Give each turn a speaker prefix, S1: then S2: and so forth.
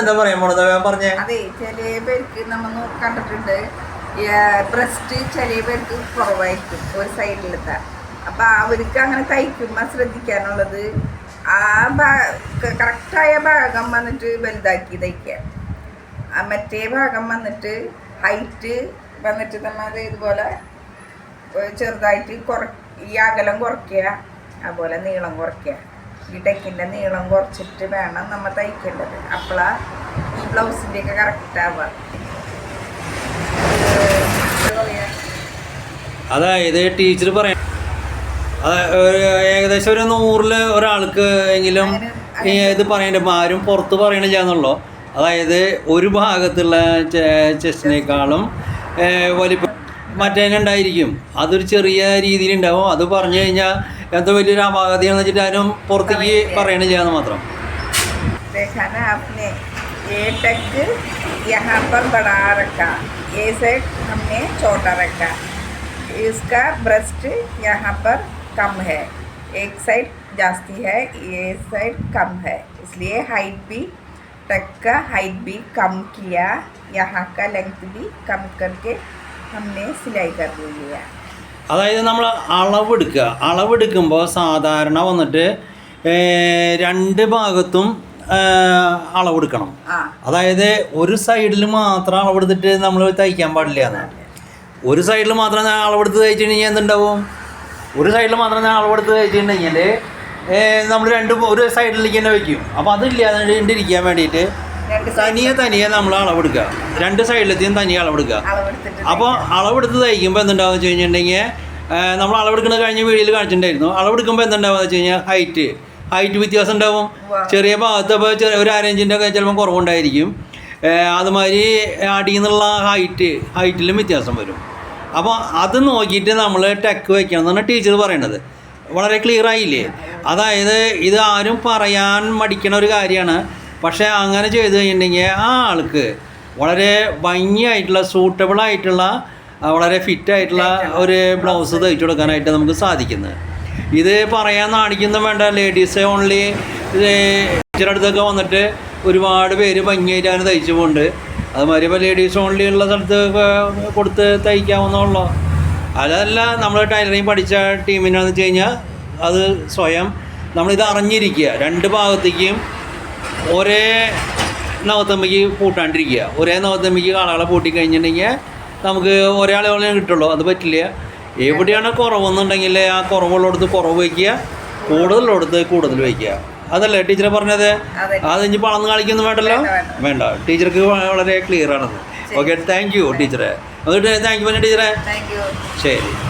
S1: എന്താ പറയാൻ പോണത് ഞാൻ പറഞ്ഞേ.
S2: അതെ ചില പേർക്ക് നമ്മൾ കണ്ടിട്ടുണ്ട്. ബ്രസ്റ്റ് ചില പേർക്ക് കുറവായിരിക്കും ഒരു സൈഡിലെത്താൻ അപ്പൊ അവർക്ക് അങ്ങനെ തയ്ക്കുമ്പോൾ ശ്രദ്ധിക്കാനുള്ളത് ആ കറക്റ്റായ ഭാഗം വന്നിട്ട് വലുതാക്കി തയ്ക്കാം മറ്റേ ഭാഗം വന്നിട്ട് ഹൈറ്റ് വന്നിട്ട് നമ്മൾ ഇതുപോലെ ചെറുതായിട്ട് കുറ ഈ അകലം കുറയ്ക്കുക അതുപോലെ നീളം കുറയ്ക്കുക. ഈ ടെക്കിന്റെ നീളം കുറച്ചിട്ട് വേണം നമ്മൾ തയ്ക്കേണ്ടത്. അപ്പോളാ ഈ ബ്ലൗസിന്റെ ഒക്കെ കറക്റ്റ് ആവുക.
S1: അതായത് ടീച്ചർ പറയാം ഏകദേശം ഒരു നൂറിൽ ഒരാൾക്ക് എങ്കിലും ഇത് പറയണ്ട ആരും പുറത്ത് പറയണില്ല എന്നുള്ളൂ? അതായത് ഒരു ഭാഗത്തുള്ള ചെസ്റ്റിനേക്കാളും വലിപ്പം മറ്റേനുണ്ടായിരിക്കും അതൊരു ചെറിയ രീതിയിലുണ്ടാവും അത് പറഞ്ഞു കഴിഞ്ഞാൽ എന്തോ വലിയൊരു അപാകതയാണെന്ന് വെച്ചിട്ട് ആരും പുറത്തേക്ക് പറയണില്ല എന്ന് മാത്രം
S2: देखा ना आपने ये टक यहाँ पर बड़ा रखा ये साइड हमने छोटा रखा इसका ब्रस्ट यहाँ पर कम है एक साइड जास्ती है ये साइड कम है इसलिए हाइट भी टक का हाइट भी कम किया यहाँ का लेंथ भी कम करके हमने सिलाई कर लिया
S1: അതായത് നമ്മൾ അളവെടുക്കുക. അളവെടുക്കുമ്പോൾ സാധാരണ വന്നിട്ട് രണ്ട് ഭാഗത്തും അളവെടുക്കണം. അതായത് ഒരു സൈഡിൽ മാത്രം അളവെടുത്തിട്ട് നമ്മൾ തയ്ക്കാൻ പാടില്ല എന്ന്. ഒരു സൈഡിൽ മാത്രം ഞാൻ അളവെടുത്ത് തയ്ച്ചു കഴിഞ്ഞാൽ എന്തുണ്ടാവും? ഒരു സൈഡിൽ മാത്രം ഞാൻ അളവെടുത്ത് തയ്ച്ചിട്ടുണ്ടെങ്കിൽ നമ്മൾ രണ്ട് ഒരു സൈഡിലേക്ക് തന്നെ വയ്ക്കും. അപ്പോൾ അതില്ലാതെ ഇരിക്കാൻ
S2: വേണ്ടിയിട്ട്
S1: തനിയെ തനിയെ നമ്മൾ അളവെടുക്കുക. രണ്ട് സൈഡിലെത്തിയും തനിയെ അളവെടുക്കുക. അപ്പോൾ അളവെടുത്ത് തയ്ക്കുമ്പോൾ എന്തുണ്ടാവുക വെച്ച് കഴിഞ്ഞിട്ടുണ്ടെങ്കിൽ നമ്മൾ അളവെടുക്കുന്ന കഴിഞ്ഞ വീഡിയോയിൽ കാണിച്ചിട്ടുണ്ടായിരുന്നു. അളവെടുക്കുമ്പോൾ എന്തുണ്ടാവുക വെച്ച് കഴിഞ്ഞാൽ ഹൈറ്റ് ഹൈറ്റ് വ്യത്യാസം ഉണ്ടാവും.
S2: ചെറിയ
S1: ഭാഗത്ത് ഇപ്പോൾ ചെറിയ ഒരു അരേഞ്ചിന്റെ ഒക്കെ ചിലപ്പോൾ കുറവുണ്ടായിരിക്കും. അതുമാതിരി അടിയിൽ നിന്നുള്ള ഹൈറ്റ് ഹൈറ്റിലും വ്യത്യാസം വരും. അപ്പോൾ അത് നോക്കിയിട്ട് നമ്മൾ ടെക്ക് വയ്ക്കണം എന്നാണ് ടീച്ചർ പറയണത്. വളരെ ക്ലിയർ ആയില്ലേ? അതായത് ഇത് ആരും പറയാൻ മടിക്കണ ഒരു കാര്യമാണ്. പക്ഷേ അങ്ങനെ ചെയ്ത് കഴിഞ്ഞിട്ടുണ്ടെങ്കിൽ ആ ആൾക്ക് വളരെ ഭംഗിയായിട്ടുള്ള സൂട്ടബിൾ ആയിട്ടുള്ള വളരെ ഫിറ്റ് ആയിട്ടുള്ള ഒരു ബ്ലൗസ് തയ്ച്ചു കൊടുക്കാനായിട്ട് നമുക്ക് സാധിക്കുന്നത് ഇത് പറയാൻ നാണിക്കുന്ന വേണ്ട. ലേഡീസ് ഓൺലി അടുത്തൊക്കെ വന്നിട്ട് ഒരുപാട് പേര് ഭംഗിയായിട്ട് അങ്ങനെ തയ്ച്ചു പോകുന്നുണ്ട് അതുമാതിരി ഇപ്പോൾ ലേഡീസ് ഓൺലി ഉള്ള സ്ഥലത്ത് കൊടുത്ത് തയ്ക്കാവുന്നുള്ളൂ അതല്ല നമ്മൾ ടൈലറിങ് പഠിച്ച ടീമിനാന്ന് വെച്ച് കഴിഞ്ഞാൽ അത് സ്വയം നമ്മളിത് അറിഞ്ഞിരിക്കുക. രണ്ട് ഭാഗത്തേക്കും ഒരേ നവത്തമ്മയ്ക്ക് പൂട്ടാണ്ടിരിക്കുക. ഒരേ നവത്തമ്മയ്ക്ക് കാളകളെ പൂട്ടി കഴിഞ്ഞിട്ടുണ്ടെങ്കിൽ നമുക്ക് ഒരാളെ പോലെ കിട്ടുള്ളൂ. അത് പറ്റില്ല. എവിടെയാണ് കുറവെന്നുണ്ടെങ്കിൽ ആ കുറവുള്ളിടത്ത് കുറവ് വയ്ക്കുക. കൂടുതലുള്ളടത്ത് കൂടുതൽ വയ്ക്കുക. അതല്ലേ ടീച്ചറെ പറഞ്ഞത്?
S2: അതെ.
S1: ഇനി പളന്ന് കളിക്കൊന്നും വേണ്ടല്ലോ?
S2: വേണ്ട,
S1: ടീച്ചർക്ക് വളരെ ക്ലിയർ ആണത്. ഓക്കെ താങ്ക് യു ടീച്ചറെ. അതുകൊണ്ട് താങ്ക് യു പറഞ്ഞ ടീച്ചറെ? ശരി.